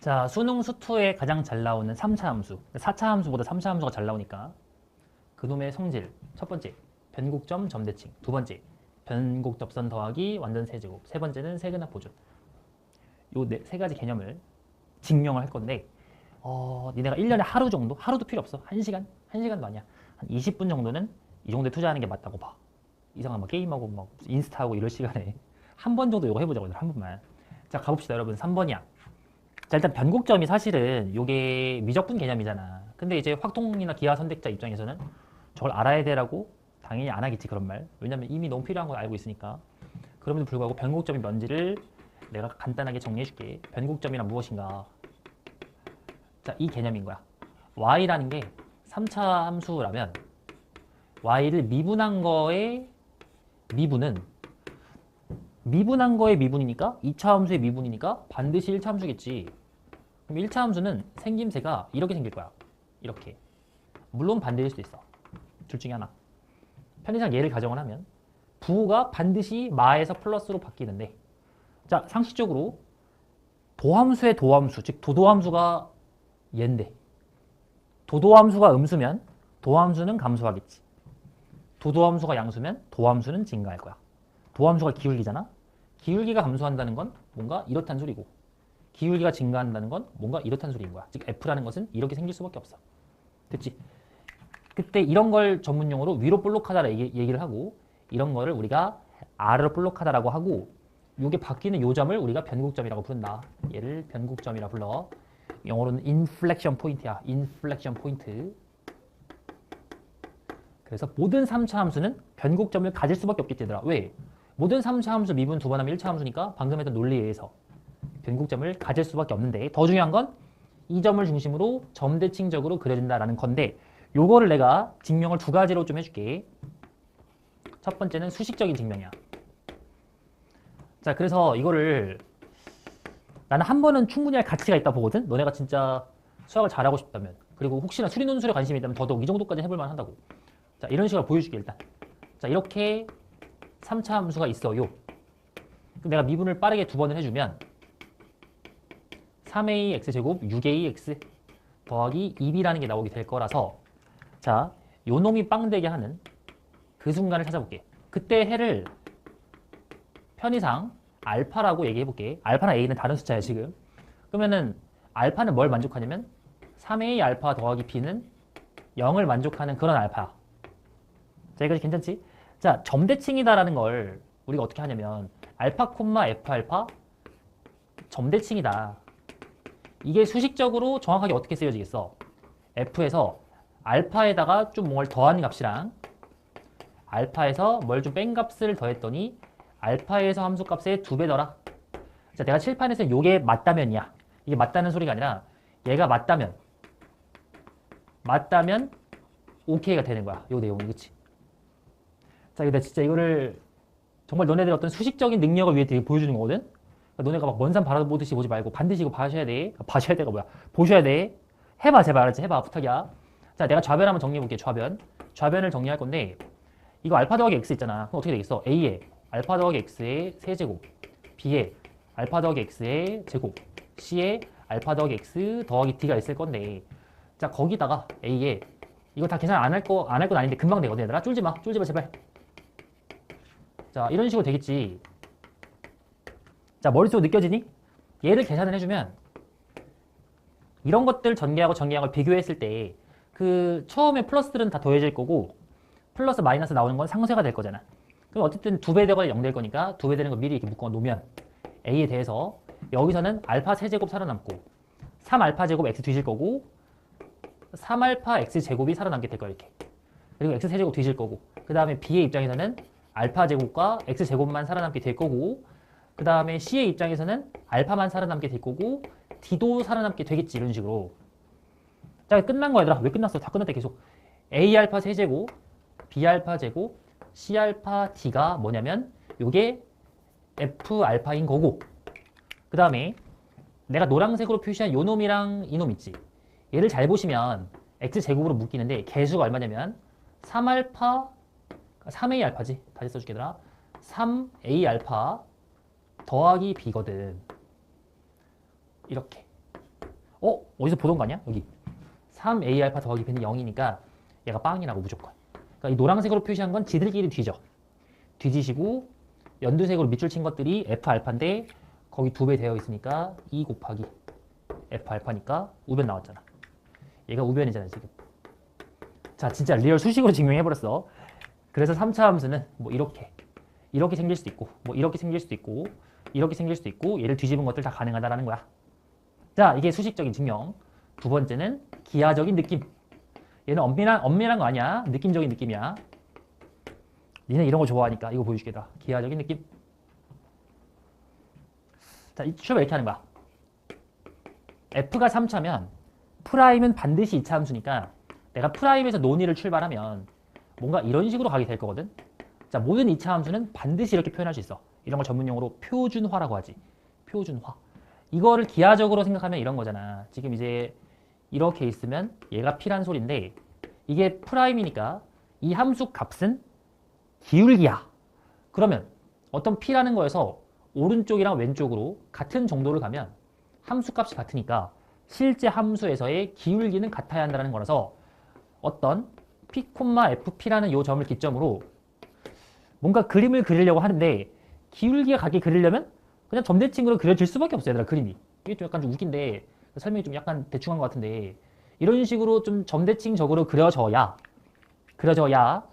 자, 수능 수투에 가장 잘 나오는 3차 함수. 4차 함수보다 3차 함수가 잘 나오니까 그놈의 성질. 첫 번째, 변곡점 점대칭. 두 번째, 변곡 접선 더하기 완전 세제곱. 세 번째는 세근합 보존. 요 세 가지 개념을 증명을 할 건데 어, 니네가 1년에 하루 정도? 하루도 필요 없어. 1시간? 1시간도 아니야. 한 20분 정도는 이 정도에 투자하는 게 맞다고 봐. 이상한 막 게임하고 막 인스타하고 이럴 시간에 한 번 정도 이거 해보자고 한 번만. 자 가봅시다 여러분 3번이야. 자 일단 변곡점이 사실은 이게 미적분 개념이잖아. 근데 이제 확통이나 기하 선택자 입장에서는 저걸 알아야 되라고 당연히 안 하겠지 그런 말. 왜냐면 이미 너무 필요한 걸 알고 있으니까. 그럼에도 불구하고 변곡점이 뭔지를 내가 간단하게 정리해 줄게. 변곡점이란 무엇인가? 자, 이 개념인 거야. y라는 게 3차 함수라면 y를 미분한 거의 미분은 미분한 거의 미분이니까 2차 함수의 미분이니까 반드시 1차 함수겠지. 그럼 1차 함수는 생김새가 이렇게 생길 거야. 이렇게. 물론 반대일 수도 있어. 둘 중에 하나. 편의상 예를 가정을 하면 부호가 반드시 마에서 플러스로 바뀌는데 자 상식적으로 도함수의 도함수 즉 도도함수가 얘인데 도도함수가 음수면 도함수는 감소하겠지. 도도함수가 양수면 도함수는 증가할 거야. 도함수가 기울기잖아. 기울기가 감소한다는 건 뭔가 이렇다는 소리고 기울기가 증가한다는 건 뭔가 이렇다는 소리인 거야. 즉 F라는 것은 이렇게 생길 수밖에 없어. 됐지? 그때 이런 걸 전문 용어로 위로 볼록하다 얘기, 얘기를 하고 이런 거를 우리가 아래로 볼록하다라고 하고 요게 바뀌는 요점을 우리가 변곡점이라고 부른다. 얘를 변곡점이라 불러. 영어로는 인플렉션 포인트야. 인플렉션 포인트. 그래서 모든 3차 함수는 변곡점을 가질 수밖에 없겠지 얘들아. 왜? 모든 3차 함수 미분 두 번 하면 1차 함수니까 방금 했던 논리에 의해서 변곡점을 가질 수밖에 없는데 더 중요한 건 이 점을 중심으로 점대칭적으로 그려진다라는 건데 요거를 내가 증명을 두 가지로 좀 해줄게. 첫 번째는 수식적인 증명이야. 자, 그래서 이거를 나는 한 번은 충분히 할 가치가 있다 보거든. 너네가 진짜 수학을 잘하고 싶다면 그리고 혹시나 수리 논술에 관심이 있다면 더더욱 이 정도까지 해볼 만한다고. 자, 이런 식으로 보여줄게 일단. 자, 이렇게 3차 함수가 있어요. 내가 미분을 빠르게 두 번을 해주면 3a x제곱 6a x 더하기 2b라는 게 나오게 될 거라서 자, 요 놈이 빵 되게 하는 그 순간을 찾아볼게. 그때 해를 편의상 알파라고 얘기해 볼게. 알파나 a는 다른 숫자야 지금. 그러면은 알파는 뭘 만족하냐면 3a 알파 더하기 b는 0을 만족하는 그런 알파야. 자, 여기까지 괜찮지? 자, 점대칭이다라는 걸 우리가 어떻게 하냐면 알파 콤마 f 알파 점대칭이다. 이게 수식적으로 정확하게 어떻게 쓰여지겠어? f에서 알파에다가 좀 뭘 더한 값이랑 알파에서 뭘 좀 뺀 값을 더했더니 알파에서 함수 값의 두 배 더라. 자, 내가 칠판에서 요게 맞다면이야. 이게 맞다는 소리가 아니라 얘가 맞다면 맞다면 오케이가 되는 거야. 요 내용이 그치? 자, 근데 진짜 이거를 정말 너네들 어떤 수식적인 능력을 위해 되게 보여주는 거거든? 그러니까 너네가 막 먼 산 바라보듯이 보지 말고 반드시 이거 봐셔야 돼. 아, 봐셔야 돼가 뭐야? 보셔야 돼. 해봐 제발 알았지? 해봐 부탁이야. 자 내가 좌변 한번 정리해 볼게. 좌변. 좌변을 정리할 건데 이거 알파 더하기 x 있잖아. 그럼 어떻게 되겠어? a에 알파 더하기 x의 세제곱 b에 알파 더하기 x의 제곱 c에 알파 더하기 x 더하기 d가 있을 건데 자 거기다가 a에 이거 다 계산 안 할 거 안 할 건 아닌데 금방 되거든 얘들아 쫄지 마 쫄지 마 제발 자 이런 식으로 되겠지 자 머릿속으로 느껴지니? 얘를 계산을 해주면 이런 것들 전개하고 전개하고 비교했을 때 그 처음에 플러스들은 다 더해질 거고 플러스 마이너스 나오는 건 상쇄가 될 거잖아 그럼 어쨌든 두 배 되거나 0 될 거니까 두 배 되는 거 미리 이렇게 묶어 놓으면 a에 대해서 여기서는 알파 세제곱 살아남고 3알파 제곱 x 뒤질 거고 3알파 x 제곱이 살아남게 될 거야 이렇게 그리고 x 세제곱 뒤질 거고 그 다음에 b의 입장에서는 알파 제곱과 x 제곱만 살아남게 될 거고 그 다음에 C의 입장에서는 알파만 살아남게 될 거고 D도 살아남게 되겠지 이런 식으로. 자 끝난 거 얘들아. 왜 끝났어? 다 끝났대 계속. A 알파 세제곱 B 알파 제곱 C 알파 D가 뭐냐면 요게 F 알파인 거고. 그 다음에 내가 노란색으로 표시한 요 놈이랑 이놈 있지. 얘를 잘 보시면 X 제곱으로 묶이는데 개수가 얼마냐면 3알파 3A 알파지. 다시 써줄게 얘들아. 3A 알파 더하기 b거든. 이렇게. 어? 어디서 보던 거 아니야? 여기 3a 알파 더하기 b는 0이니까 얘가 빵이라고 무조건. 그러니까 이 노란색으로 표시한 건 지들끼리 뒤져. 뒤지시고 연두색으로 밑줄 친 것들이 f 알파인데 거기 두 배 되어 있으니까 2 곱하기 f 알파니까 우변 나왔잖아. 얘가 우변이잖아 지금. 자 진짜 리얼 수식으로 증명해버렸어. 그래서 3차 함수는 뭐 이렇게 이렇게 생길 수도 있고 뭐 이렇게 생길 수도 있고 이렇게 생길 수도 있고 얘를 뒤집은 것들 다 가능하다라는 거야. 자 이게 수식적인 증명. 두 번째는 기하적인 느낌. 얘는 엄밀한 엄밀한 거 아니야. 느낌적인 느낌이야. 니네 이런 거 좋아하니까 이거 보여줄게다. 기하적인 느낌. 자, 이 출발 이렇게 하는 거야. f가 3차면 프라임은 반드시 2차 함수니까 내가 프라임에서 논의를 출발하면 뭔가 이런 식으로 가게 될 거거든. 자, 모든 2차 함수는 반드시 이렇게 표현할 수 있어. 이런 걸 전문 용어로 표준화라고 하지. 표준화. 이거를 기하적으로 생각하면 이런 거잖아. 지금 이제 이렇게 있으면 얘가 P란 소리인데 이게 프라임이니까 이 함수 값은 기울기야. 그러면 어떤 P라는 거에서 오른쪽이랑 왼쪽으로 같은 정도를 가면 함수 값이 같으니까 실제 함수에서의 기울기는 같아야 한다는 거라서 어떤 P, FP라는 요 점을 기점으로 뭔가 그림을 그리려고 하는데 기울기가 같게 그리려면 그냥 점대칭으로 그려질 수밖에 없어요, 얘들아, 그림이. 이게 좀 약간 좀 웃긴데 설명이 좀 약간 대충한 것 같은데 이런 식으로 좀 점대칭적으로 그려져야 그려져야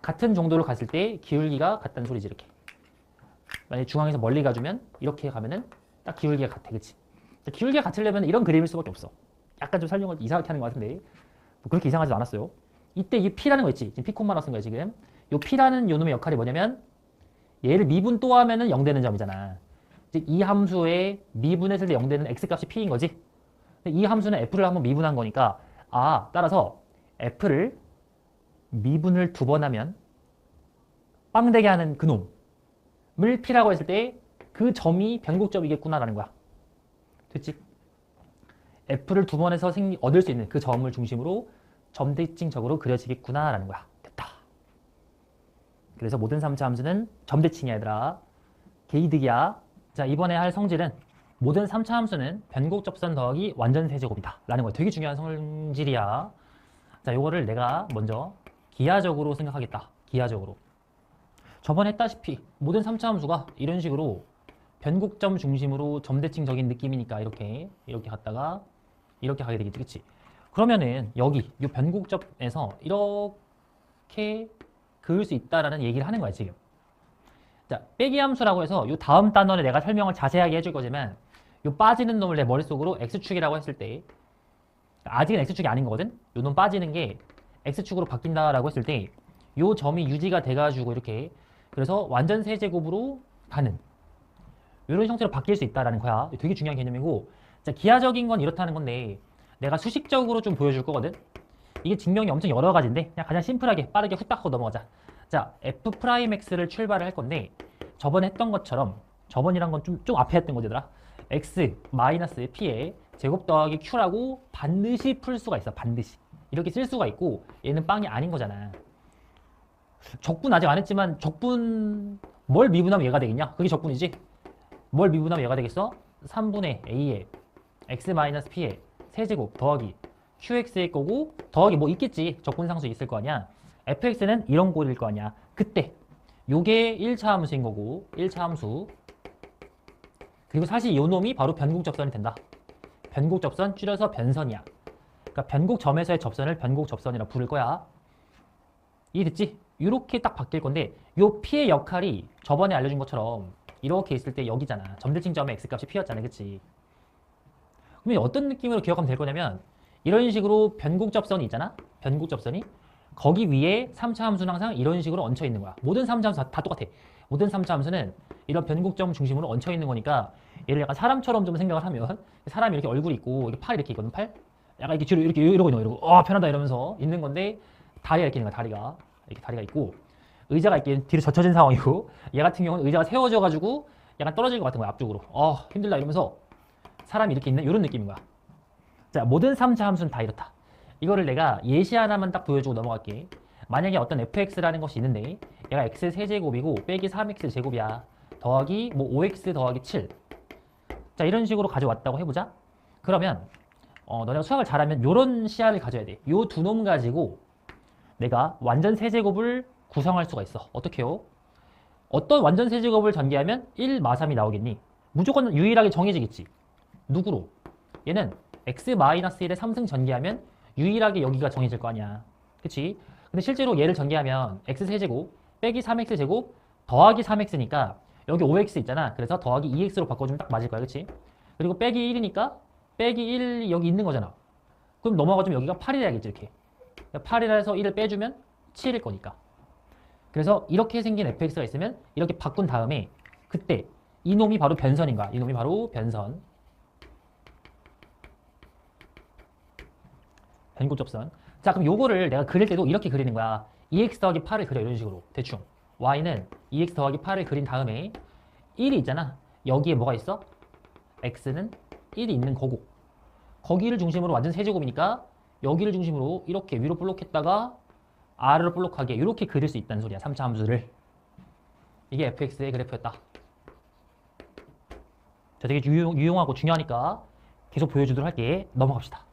같은 정도로 갔을 때 기울기가 같다는 소리지 이렇게. 만약에 중앙에서 멀리 가주면 이렇게 가면은 딱 기울기가 같아, 그치? 기울기가 같으려면 이런 그림일 수밖에 없어. 약간 좀 설명을 이상하게 하는 것 같은데 뭐 그렇게 이상하지 않았어요. 이때 이 P라는 거 있지? 지금 P콤마로 쓴 거야 지금. 요 P라는 요 놈의 역할이 뭐냐면 얘를 미분 또 하면은 0 되는 점이잖아. 즉 이 함수의 미분했을 때 0 되는 x 값이 P인 거지. 이 함수는 F를 한번 미분한 거니까 아 따라서 F를 미분을 두 번 하면 빵되게 하는 그 놈을 P라고 했을 때 그 점이 변곡점이겠구나라는 거야. 됐지? F를 두 번 해서 생, 얻을 수 있는 그 점을 중심으로 점대칭적으로 그려지겠구나라는 거야. 그래서 모든 3차 함수는 점대칭이야 얘들아. 게이득이야. 자 이번에 할 성질은 모든 3차 함수는 변곡 접선 더하기 완전 세제곱이다 라는 거야. 되게 중요한 성질이야. 자 요거를 내가 먼저 기하적으로 생각하겠다. 기하적으로. 저번에 했다시피 모든 3차 함수가 이런 식으로 변곡점 중심으로 점대칭적인 느낌이니까 이렇게 이렇게 갔다가 이렇게 가게 되겠지 그치 그러면은 여기 이 변곡점에서 이렇게 그을 수 있다라는 얘기를 하는 거야 지금 자 빼기 함수라고 해서 이 다음 단원에 내가 설명을 자세하게 해줄 거지만 이 빠지는 놈을 내 머릿속으로 x축이라고 했을 때 아직은 x축이 아닌 거거든 이 놈 빠지는 게 x축으로 바뀐다라고 했을 때 이 점이 유지가 돼가지고 이렇게 그래서 완전 세제곱으로 가는 이런 형태로 바뀔 수 있다라는 거야. 되게 중요한 개념이고 자, 기하적인 건 이렇다는 건데 내가 수식적으로 좀 보여줄 거거든. 이게 증명이 엄청 여러 가지인데 그냥 가장 심플하게 빠르게 후딱 하고 넘어가자. 자, f 프라임 x를 출발을 할 건데 저번에 했던 것처럼 저번이란 건 좀 좀 앞에 했던 거잖아. x 마이너스 p에 제곱 더하기 q라고 반드시 풀 수가 있어. 반드시. 이렇게 쓸 수가 있고 얘는 빵이 아닌 거잖아. 적분 아직 안 했지만 적분 뭘 미분하면 얘가 되겠냐? 그게 적분이지. 뭘 미분하면 얘가 되겠어? 3분의 a에 x-p에 세제곱 더하기 qx일 거고 더하기 뭐 있겠지 적분상수 있을 거 아니야 fx는 이런 꼴일 거 아니야 그때 요게 1차 함수인 거고 1차 함수 그리고 사실 요 놈이 바로 변곡 접선이 된다 변곡 접선 줄여서 변선이야 그러니까 변곡 점에서의 접선을 변곡 접선이라 부를 거야 이해됐지? 이렇게 딱 바뀔 건데 요 p의 역할이 저번에 알려준 것처럼 이렇게 있을 때 여기잖아. 점대칭점의 x값이 p였잖아. 그치? 그러면 어떤 느낌으로 기억하면 될 거냐면 이런 식으로 변곡 접선이 있잖아. 변곡 접선이 거기 위에 3차 함수는 항상 이런 식으로 얹혀 있는 거야. 모든 3차 함수 다, 다 똑같아. 모든 3차 함수는 이런 변곡점 중심으로 얹혀 있는 거니까 얘를 약간 사람처럼 좀 생각을 하면 사람이 이렇게 얼굴이 있고 이렇게 팔 이렇게 있거든. 팔. 약간 이렇게 뒤로 이렇게 이러고 있는 거 이러고 어 편하다 이러면서 있는 건데 다리가 이렇게 있는 거야. 다리가 이렇게 다리가 있고 의자가 이렇게 뒤로 젖혀진 상황이고 얘 같은 경우는 의자가 세워져 가지고 약간 떨어질 것 같은 거야 앞쪽으로 어 힘들다 이러면서 사람이 이렇게 있는 이런 느낌인 거야 자 모든 3차 함수는 다 이렇다 이거를 내가 예시 하나만 딱 보여주고 넘어갈게 만약에 어떤 fx라는 것이 있는데 얘가 x 세제곱이고 빼기 3x 제곱이야 더하기 뭐 5x 더하기 7 자 이런 식으로 가져왔다고 해보자 그러면 어, 너네가 수학을 잘하면 이런 시야를 가져야 돼. 요 두 놈 가지고 내가 완전 세제곱을 구성할 수가 있어. 어떻게요? 어떤 완전 세제곱을 전개하면 1 마삼이 나오겠니? 무조건 유일하게 정해지겠지. 누구로? 얘는 x-1의 3승 전개하면 유일하게 여기가 정해질 거 아니야. 그치? 근데 실제로 얘를 전개하면 x세제곱 빼기 3x제곱 더하기 3x니까 여기 5x 있잖아. 그래서 더하기 2x로 바꿔주면 딱 맞을 거야. 그치? 그리고 빼기 1이니까 빼기 1 여기 있는 거잖아. 그럼 넘어가주면 여기가 8이 돼야겠지 이렇게. 8이라서 1을 빼주면 7일 거니까. 그래서 이렇게 생긴 fx가 있으면 이렇게 바꾼 다음에 그때 이놈이 바로 변선인 거야. 이놈이 바로 변선. 변고접선. 자, 그럼 요거를 내가 그릴 때도 이렇게 그리는 거야. 2x 더하기 8을 그려 이런 식으로 대충. y는 2x 더하기 8을 그린 다음에 1이 있잖아. 여기에 뭐가 있어? x는 1이 있는 거고. 거기를 중심으로 완전 세제곱이니까 여기를 중심으로 이렇게 위로 볼록했다가 아래로 볼록하게 이렇게 그릴 수 있다는 소리야. 3차 함수를. 이게 fx의 그래프였다. 자, 되게 유용, 유용하고 중요하니까 계속 보여주도록 할게. 넘어갑시다.